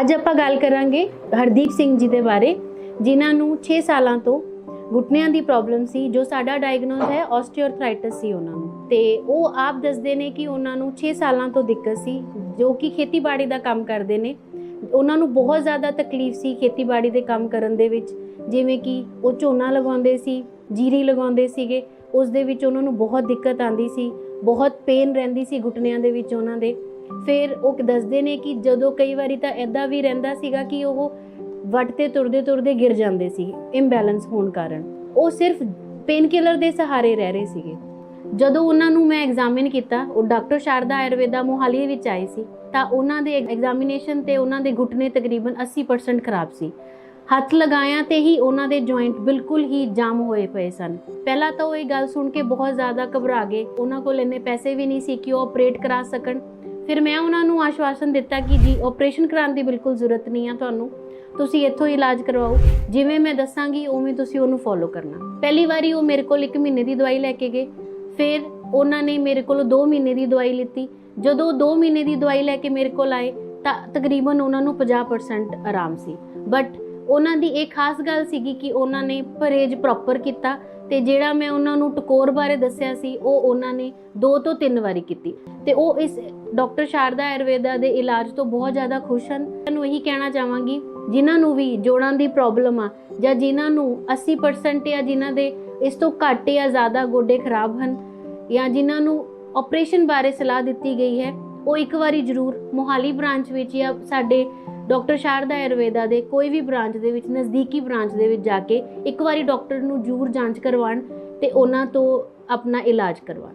ਅੱਜ ਆਪਾਂ ਗੱਲ ਕਰਾਂਗੇ ਹਰਦੀਪ ਸਿੰਘ ਜੀ ਦੇ ਬਾਰੇ, ਜਿਨ੍ਹਾਂ ਨੂੰ 6 ਸਾਲਾਂ ਤੋਂ ਘੁਟਨਿਆਂ ਦੀ ਪ੍ਰੋਬਲਮ ਸੀ, ਜੋ ਸਾਡਾ ਡਾਇਗਨੋਸ ਹੈ ਆਸਟੀਓਆਰਥਰਾਈਟਿਸ ਸੀ ਉਹਨਾਂ ਨੂੰ। ਤੇ ਉਹ ਆਪ ਦੱਸਦੇ ਨੇ ਕਿ ਉਹਨਾਂ ਨੂੰ 6 ਸਾਲਾਂ ਤੋਂ ਦਿੱਕਤ ਸੀ, ਜੋ ਕਿ ਖੇਤੀਬਾੜੀ ਦਾ ਕੰਮ ਕਰਦੇ ਨੇ। ਉਹਨਾਂ ਨੂੰ ਬਹੁਤ ਜ਼ਿਆਦਾ ਤਕਲੀਫ ਸੀ ਖੇਤੀਬਾੜੀ ਦੇ ਕੰਮ ਕਰਨ ਦੇ ਵਿੱਚ, ਜਿਵੇਂ ਕਿ ਉਹ ਝੋਨਾ ਲਗਾਉਂਦੇ ਸੀ, ਜੀਰੀ ਲਗਾਉਂਦੇ ਸੀਗੇ, ਉਸ ਦੇ ਵਿੱਚ ਉਹਨਾਂ ਨੂੰ ਬਹੁਤ ਦਿੱਕਤ ਆਂਦੀ ਸੀ, ਬਹੁਤ ਪੇਨ ਰਹਿੰਦੀ ਸੀ ਘੁਟਨਿਆਂ ਦੇ ਵਿੱਚ ਉਹਨਾਂ ਦੇ। ਫਿਰ ਉਹ ਦੱਸਦੇ ਨੇ ਕਿ ਜਦੋਂ ਕਈ ਵਾਰੀ ਤਾਂ ਐਦਾਂ ਵੀ ਰਹਿੰਦਾ ਸੀਗਾ ਕਿ ਉਹ ਵੱਟ ਤੇ ਤੁਰਦੇ ਤੁਰਦੇ ਗਿਰ ਜਾਂਦੇ ਸੀ ਇੰਬੈਲੈਂਸ ਹੋਣ ਕਾਰਨ। ਉਹ ਸਿਰਫ ਪੇਨ ਕਿਲਰ ਦੇ ਸਹਾਰੇ ਰਹਿ ਰਹੇ ਸੀਗੇ। ਜਦੋਂ ਉਹਨਾਂ ਨੂੰ ਮੈਂ ਐਗਜ਼ਾਮਿਨ ਕੀਤਾ, ਉਹ ਡਾਕਟਰ ਸ਼ਾਰਦਾ ਆਯੁਰਵੇਦਾ ਮੋਹਾਲੀ ਵਿੱਚ ਆਏ ਸੀ, ਤਾਂ ਉਹਨਾਂ ਦੇ ਐਗਜ਼ਾਮੀਨੇਸ਼ਨ ਤੇ ਉਹਨਾਂ ਦੇ ਘੁਟਨੇ ਤਕਰੀਬਨ 80% ਖਰਾਬ ਸੀ। ਹੱਥ ਲਗਾਇਆ ਤੇ ਹੀ ਉਹਨਾਂ ਦੇ ਜੁਆਇੰਟ ਬਿਲਕੁਲ ਹੀ ਜਾਮ ਹੋਏ ਪਏ ਸਨ। ਪਹਿਲਾਂ ਤਾਂ ਉਹ ਇਹ ਗੱਲ ਸੁਣ ਕੇ ਬਹੁਤ ਜ਼ਿਆਦਾ ਘਬਰਾ ਗਏ। ਉਹਨਾਂ ਕੋਲ ਇੰਨੇ ਪੈਸੇ ਵੀ ਨਹੀਂ ਸੀ ਕਿ ਉਹ ਆਪਰੇਟ ਕਰਾ ਸਕਣ। ਫਿਰ ਮੈਂ ਉਹਨਾਂ ਨੂੰ ਆਸ਼ਵਾਸਨ ਦਿੱਤਾ ਕਿ ਜੀ ਆਪਰੇਸ਼ਨ ਕਰਾਉਣ ਦੀ ਬਿਲਕੁਲ ਜ਼ਰੂਰਤ ਨਹੀਂ ਆ ਤੁਹਾਨੂੰ। ਤੁਸੀਂ ਇੱਥੋਂ ਇਲਾਜ ਕਰਵਾਓ। ਜਿਵੇਂ ਮੈਂ ਦੱਸਾਂਗੀ, ਉਵੇਂ ਤੁਸੀਂ ਉਹਨੂੰ ਫੋਲੋ ਕਰਨਾ। ਪਹਿਲੀ ਵਾਰੀ ਉਹ ਮੇਰੇ ਕੋਲ 1 ਮਹੀਨੇ ਦੀ ਦਵਾਈ ਲੈ ਕੇ ਗਏ। ਫਿਰ ਉਹਨਾਂ ਨੇ ਮੇਰੇ ਕੋਲੋਂ 2 ਮਹੀਨੇ ਦੀ ਦਵਾਈ ਲਿੱਤੀ। ਜਦੋਂ ਉਹ 2 ਮਹੀਨੇ ਦੀ ਦਵਾਈ ਲੈ ਕੇ ਮੇਰੇ ਕੋਲ ਆਏ, ਤਾਂ ਤਕਰੀਬਨ ਉਹਨਾਂ ਨੂੰ 50% ਆਰਾਮ ਸੀ। ਬਟ ਉਹਨਾਂ ਦੀ ਇੱਕ ਖਾਸ ਗੱਲ ਸੀਗੀ ਕਿ ਉਹਨਾਂ ਨੇ ਪਰਹੇਜ਼ ਪ੍ਰੋਪਰ ਕੀਤਾ ਤੇ ਜਿਹੜਾ ਮੈਂ ਉਹਨਾਂ ਨੂੰ ਟਕੋਰ ਬਾਰੇ ਦੱਸਿਆ ਸੀ, ਉਹ ਉਹਨਾਂ ਨੇ 2 ਤੋਂ 3 ਵਾਰੀ ਕੀਤੀ। ਤੇ ਉਹ ਇਸ ਡਾਕਟਰ ਸ਼ਾਰਦਾ ਆਯੁਰਵੇਦਾ ਦੇ ਇਲਾਜ ਤੋਂ ਬਹੁਤ ਜ਼ਿਆਦਾ ਖੁਸ਼ ਹਨ। ਤੁਹਾਨੂੰ ਇਹੀ ਕਹਿਣਾ ਚਾਹਾਂਗੀ, ਜਿਨ੍ਹਾਂ ਨੂੰ ਵੀ ਜੋੜਾਂ ਦੀ ਪ੍ਰੋਬਲਮ ਆ, ਜਾਂ ਜਿਨ੍ਹਾਂ ਨੂੰ 80% ਜਾਂ ਜਿਨ੍ਹਾਂ ਦੇ ਇਸ ਤੋਂ ਘੱਟ ਜਾਂ ਜ਼ਿਆਦਾ ਗੋਡੇ ਖਰਾਬ ਹਨ, ਜਾਂ ਜਿਨ੍ਹਾਂ ਨੂੰ ਆਪਰੇਸ਼ਨ ਬਾਰੇ ਸਲਾਹ ਦਿੱਤੀ ਗਈ ਹੈ, ਉਹ ਇੱਕ ਵਾਰੀ ਜ਼ਰੂਰ ਮੋਹਾਲੀ ਬ੍ਰਾਂਚ ਵਿੱਚ ਜਾਂ ਸਾਡੇ ਡਾਕਟਰ ਸ਼ਾਰਦਾ ਆਯੁਰਵੇਦਾ ਦੇ ਕੋਈ ਵੀ ਬ੍ਰਾਂਚ ਦੇ ਵਿੱਚ, ਨਜ਼ਦੀਕੀ ਬ੍ਰਾਂਚ ਦੇ ਵਿੱਚ ਜਾ ਕੇ ਇੱਕ ਵਾਰੀ ਡਾਕਟਰ ਨੂੰ ਜ਼ਰੂਰ ਜਾਂਚ ਕਰਵਾਉਣ ਤੇ ਉਹਨਾਂ ਤੋਂ ਆਪਣਾ ਇਲਾਜ ਕਰਵਾਉਣ।